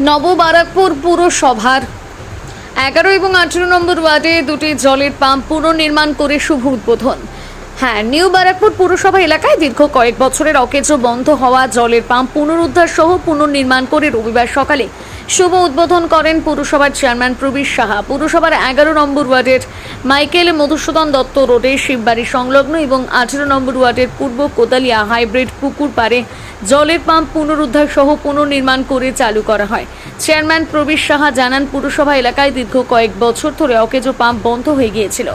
নববারাকপুর পুরসভার। এগারো এবং আঠেরো নম্বর ওয়ার্ডে দুটি জলের পাম্প পুনর্নির্মাণ করে শুভ উদ্বোধন। হ্যাঁ নিউ বারাকপুর পুরসভা এলাকায় দীর্ঘ কয়েক বছরের অকেজ বন্ধ হওয়া জলের পাম্প পুনরুদ্ধার সহ পুনর্নির্মাণ করে রবিবার সকালে শুভ উদ্বোধন করেন পুরসভার চেয়ারম্যান প্রবীর সাহা। পুরসভার এগারো নম্বর ওয়ার্ডের মাইকেল মধুসূদন দত্ত রোডে শিববাড়ি সংলগ্ন এবং আঠেরো নম্বর ওয়ার্ডের পূর্ব কোদালিয়া হাইব্রিড পুকুর পাড়ে জলের পাম্প পুনরুদ্ধার সহ পুনর্নির্মাণ করে চালু করা হয়। চেয়ারম্যান প্রবীর সাহা জানান, পুরসভা এলাকায় দীর্ঘ কয়েক বছর ধরে অকেজো পাম্প বন্ধ হয়ে গিয়েছিল।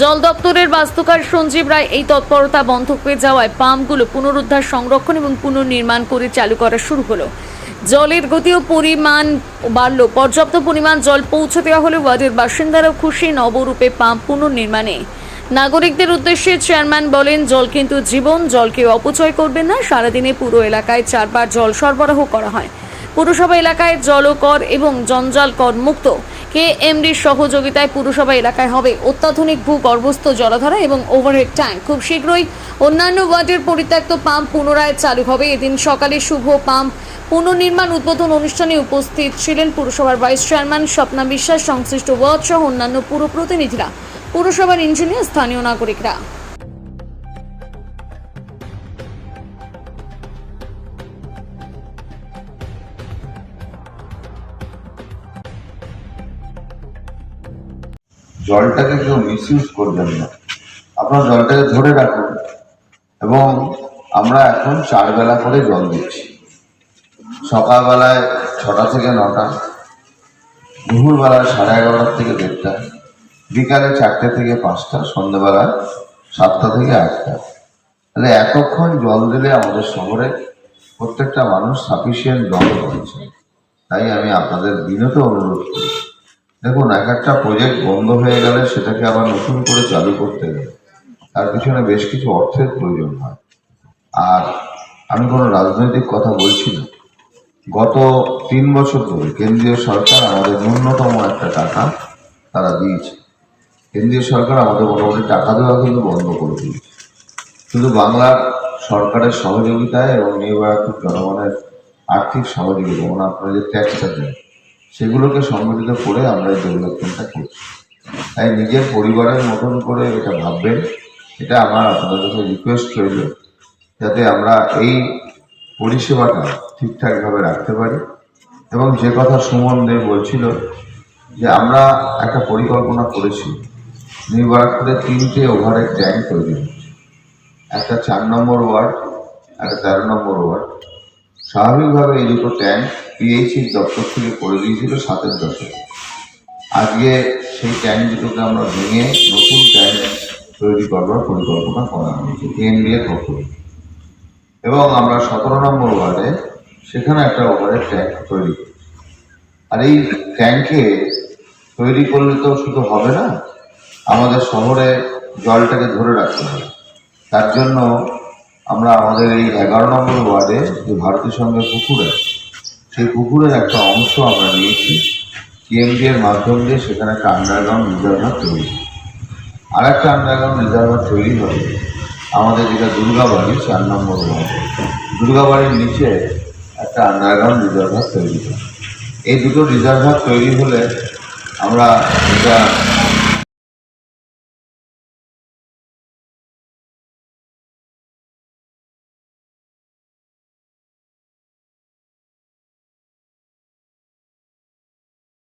জল দপ্তরের বাস্তুকার সঞ্জীব রায় এই তৎপরতা বন্ধ হয়ে যাওয়ায় পাম্পগুলো পুনরুদ্ধার, সংরক্ষণ এবং পুনর্নির্মাণ করে চালু করা শুরু হলো। জলের গতি ও পরিমাণ বাড়লো। পর্যাপ্ত পরিমাণ জল পৌঁছে দেওয়া হলে ওয়ার্ডের বাসিন্দারাও খুশি নবরূপে পাম্প পুনর্নির্মাণে। নাগরিকদের উদ্দেশ্যে চেয়ারম্যান বলেন, জল কিন্তু জীবন, জলকে অপচয় করবেন না। সারাদিনে পুরো এলাকায় চারবার জল সরবরাহ করা হয়। পুরসভা এলাকায় জলকর এবং জঞ্জাল কর মুক্ত। কে এমডির সহযোগিতায় পুরসভা এলাকায় হবে অত্যাধুনিক ভূগর্ভস্থ জলাধারা এবং ওভারহেড ট্যাঙ্ক। খুব শীঘ্রই অন্যান্য ওয়ার্ডের পরিত্যক্ত পাম্প পুনরায় চালু হবে। এদিন সকালে শুভ পাম্প পুনর্নির্মাণ উদ্বোধন অনুষ্ঠানে উপস্থিত ছিলেন পুরসভার ভাইস চেয়ারম্যান স্বপ্না বিশ্বাস, সংশ্লিষ্ট ওয়ার্ড সহ অন্যান্য পুর প্রতিনিধিরা পুরসভার ইঞ্জিনিয়ার, স্থানীয় নাগরিকরা। জলটাকে কেউ মিসইউজ করবেন না। আপনার জলটাকে ধরে রাখুন এবং আমরা এখন চার বেলা করে জল দিচ্ছি। সকালবেলায় ছটা থেকে নটা, দুপুরবেলায় সাড়ে এগারোটা থেকে দেড়টা, বিকালে চারটে থেকে পাঁচটা, সন্ধ্যেবেলায় সাতটা থেকে আটটা। তাহলে এতক্ষণ জল দিলে আমাদের শহরে প্রত্যেকটা মানুষ সাফিসিয়েন্ট জল পাচ্ছে। তাই আমি আপনাদের বিনত অনুরোধ করি। দেখুন, এক একটা প্রজেক্ট বন্ধ হয়ে গেলে সেটাকে আবার নতুন করে চালু করতে গেলে তার পিছনে বেশ কিছু অর্থের প্রয়োজন হয়। আর আমি কোনো রাজনৈতিক কথা বলছি না। গত তিন বছর ধরে কেন্দ্রীয় সরকার আমাদের ন্যূনতম একটা টাকা তারা দিয়েছে। কেন্দ্রীয় সরকার আমাদের মোটামুটি টাকা দেওয়া কিন্তু বন্ধ করে দিয়েছে। শুধু বাংলার সরকারের সহযোগিতায় এবং নিউ জনগণের আর্থিক সহযোগিতা মানে আপনারা যে ট্যাক্সটা দেন। সেগুলোকে সংগঠিত করে আমরা এই ডেভেলপমেন্টটা করছি। তাই নিজের পরিবারের মতন করে এটা ভাববেন, এটা আমার আপনাদের কাছে রিকোয়েস্ট রইল, যাতে আমরা এই পরিষেবাটা ঠিকঠাকভাবে রাখতে পারি। এবং যে কথা সুমন দেব বলছিল, যে আমরা একটা পরিকল্পনা করেছি, নিউ বারাকপুরে তিনটে ওভারের ট্যাঙ্ক তৈরি হচ্ছে একটা চার নম্বর ওয়ার্ড, একটা তেরো নম্বর ওয়ার্ড। স্বাভাবিকভাবে এই দুটো ট্যাঙ্ক পিএইচির দপ্তর থেকে করে দিয়েছিল সাতের দশকে। আজকে সেই ট্যাঙ্ক দুটোকে আমরা ভেঙে নতুন ট্যাঙ্ক তৈরি করবার পরিকল্পনা করা হয়েছে কেএনডিএ পক্ষ এবং আমরা সতেরো নম্বর ওয়ার্ডে সেখানে একটা ওভারের ট্যাঙ্ক তৈরি করি আর এই ট্যাঙ্কে তৈরি করলে তো শুধু হবে না, আমাদের শহরে জলটাকে ধরে রাখতে হবে। তার জন্য আমরা আমাদের এই এগারো নম্বর ওয়ার্ডে যে ভারতীয় সঙ্গে পুকুর আছে সেই পুকুরের একটা অংশ আমরা নিয়েছি। এর মাধ্যম দিয়ে সেখানে একটা আন্ডারগ্রাউন্ড রিজার্ভার তৈরি। আর একটা আন্ডারগ্রাউন্ড রিজার্ভার তৈরি হবে। আমাদের যেটা দুর্গাবাড়ি, চার নম্বর দুর্গাবাড়ির নিচে একটা আন্ডারগ্রাউন্ড রিজার্ভার তৈরি হবে। এই দুটো রিজার্ভার তৈরি হলে আমরা যেটা